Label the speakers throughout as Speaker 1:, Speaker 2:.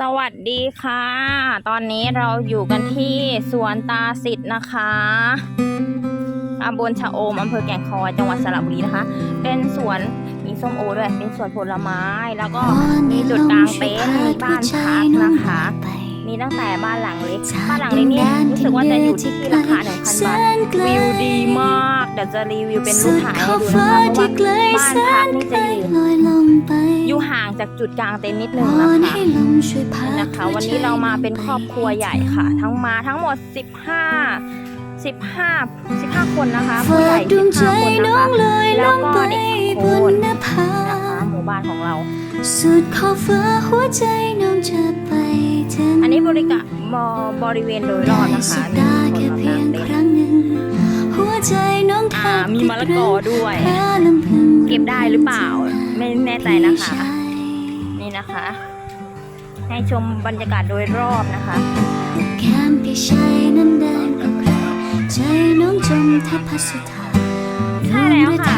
Speaker 1: สวัสดีค่ะ ตอนนี้เราอยู่กันที่สวนตาสิทธ์นะคะตำบลชะโอมอำเภอแก่งคอยจังหวัดสระบุรีนะคะ เป็นสวนมีส้มโอด้วย เป็นสวนผลไม้ แล้วก็มีจุดกลางเต็นท์มีบ้านพักนะคะ มีตั้งแต่บ้านหลังเล็ก บ้านหลังเล็กนี่ สึกว่าจะอยู่ที่ราคา1,000บาทวิวดีมากเดี๋ยวจะรีวิวเป็นรูปถ่ายให้ดูนะคะเพราะว่าบ้านพักนี่จะอยู่อยู่ห่างจากจุดกลางเต็นท์นิดนึงนะคะนะคะ วันนี้เรามาเป็นครอบครัวใหญ่ค่ะ ทั้งมาทั้งหมด 15 15 15 คนนะคะผู้ใหญ่15คนนะคะแล้วก็เด็กสองคนนะคะหมู่บ้านของเรา
Speaker 2: สุดขอบฟ้าหัวใจน้ องจะไปถึง
Speaker 1: อันนี้บริการบบริเวณโดยรอบนะคะ
Speaker 2: ได้
Speaker 1: มี
Speaker 2: สุ
Speaker 1: คน
Speaker 2: ด
Speaker 1: มา
Speaker 2: ตา
Speaker 1: ตั้ง
Speaker 2: แค่
Speaker 1: เต็น
Speaker 2: เพียง
Speaker 1: ท์
Speaker 2: ครั้งหนึ่งหัวใจน้องแท
Speaker 1: อ่า
Speaker 2: บ
Speaker 1: มีมะละกอด้วย
Speaker 2: แค่ลำพึง
Speaker 1: เก็บได้หรือเปล่า ไม่แน่ใจนะคะ นี่นะคะ ให้ชมบรรยากาศโดยรอบนะคะ
Speaker 2: แก้มพี่ชายนั้นแดงกว่าใครใจน้องจมแทบพัดสุดท้าย
Speaker 1: ใช่แล้วค่ะ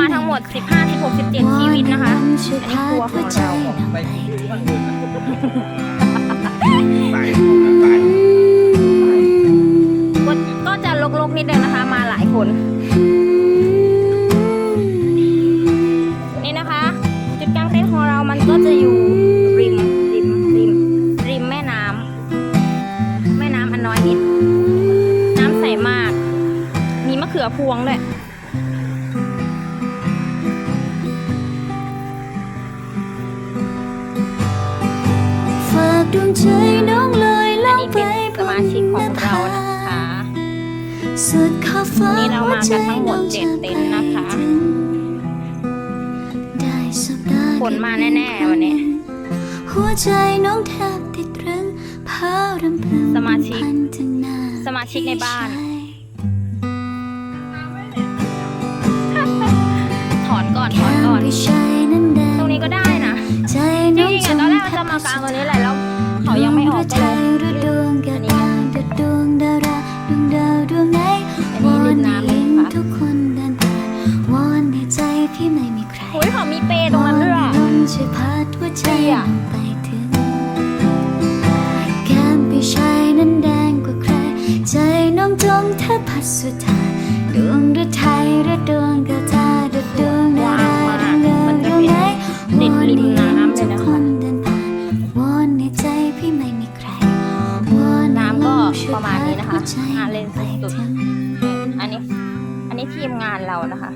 Speaker 1: มา
Speaker 2: ทั้
Speaker 1: งหมด 15 16 17 ชีวิตนะคะ อันนี้ครัวของเราก็ก็จะลกๆนิดนึงนะคะ มาหลายคน นี่นะคะ จุดกลางเต็นท์ของเรามันก็จะอยู่ริมริมริมริมแม่น้ำแม่น้ำอันน้อยนิด น้ำใสมาก มีมะเขือพวงด้วย
Speaker 2: ดวงใจน้องลอย
Speaker 1: อั
Speaker 2: ล่
Speaker 1: น
Speaker 2: อง
Speaker 1: นี้
Speaker 2: ไป
Speaker 1: เป็นสมาชิกของเรานะคะ
Speaker 2: สุดขอบฟ้า
Speaker 1: วันนี้เรามากันทั้งหมดเจ็ดเต็นท์นะคะ
Speaker 2: ได้สัปดาห์
Speaker 1: ฝนมาแน่ๆวันนี้
Speaker 2: หัวใจน้องแทบติดตรึงพารำพึง
Speaker 1: สมาชิก
Speaker 2: พันถึงหน้า
Speaker 1: สมาชิกในบ้าน ถอนก่อน ถอนก่อน
Speaker 2: พี่ชายนั้นแดง
Speaker 1: ตรงนี้ก็ได้นะ
Speaker 2: ใจ
Speaker 1: จริ
Speaker 2: น้อง
Speaker 1: งๆอะตอนแรกเราจะมากลางตรงนี้แหละแล้ว เขายังไม่ออก
Speaker 2: ใจ
Speaker 1: ก็เลย
Speaker 2: หมอันนี้นะดวงดาราดวงดาวดวงไหน
Speaker 1: อันนี้ริมน้ำเลยค่ะ
Speaker 2: ทุกคนดินผ่าวอนให้ใจพี่ไม่มีใคร
Speaker 1: โอ้ยเขามีเปรตรงนั้นด้วยอะ
Speaker 2: วอนช่วยพัดหัวใจ
Speaker 1: ดีอะ
Speaker 2: น้องไปถึงแก้มพี่ชายนั้นแดงกว่าใคร ใจน้องจมแทบพัดสุดทางดวงฤทัยรือดวงกระตาดวงดวง นะ
Speaker 1: งานเล่น
Speaker 2: พัด
Speaker 1: สุดๆอันนี้ อันนี้ทีมงานเรานะคะ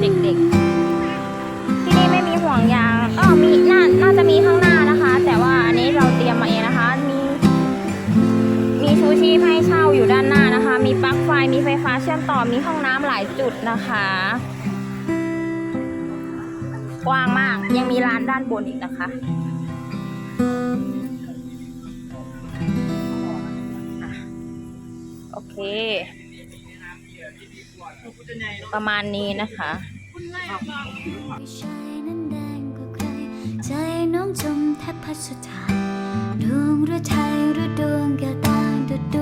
Speaker 1: เด็กๆที่นี่ไม่มีห่วงยางก็มีน่าจะมีข้างหน้านะคะแต่ว่าอันนี้เราเตรียมมาเองนะคะมีมีชูชีพให้เช่าอยู่ด้านหน้านะคะมีปลั๊กไฟ มีไฟฟ้าเชื่อมต่อ มีห้องน้ำหลายจุดนะคะ กว้างมาก ยังมีร้านด้านบนอีกนะคะโอเค ประมาณนี้นะคะ
Speaker 2: ใจน้องจมแทบพัดสุดทางดวงฤทัยหรือดวงแก้วตาดู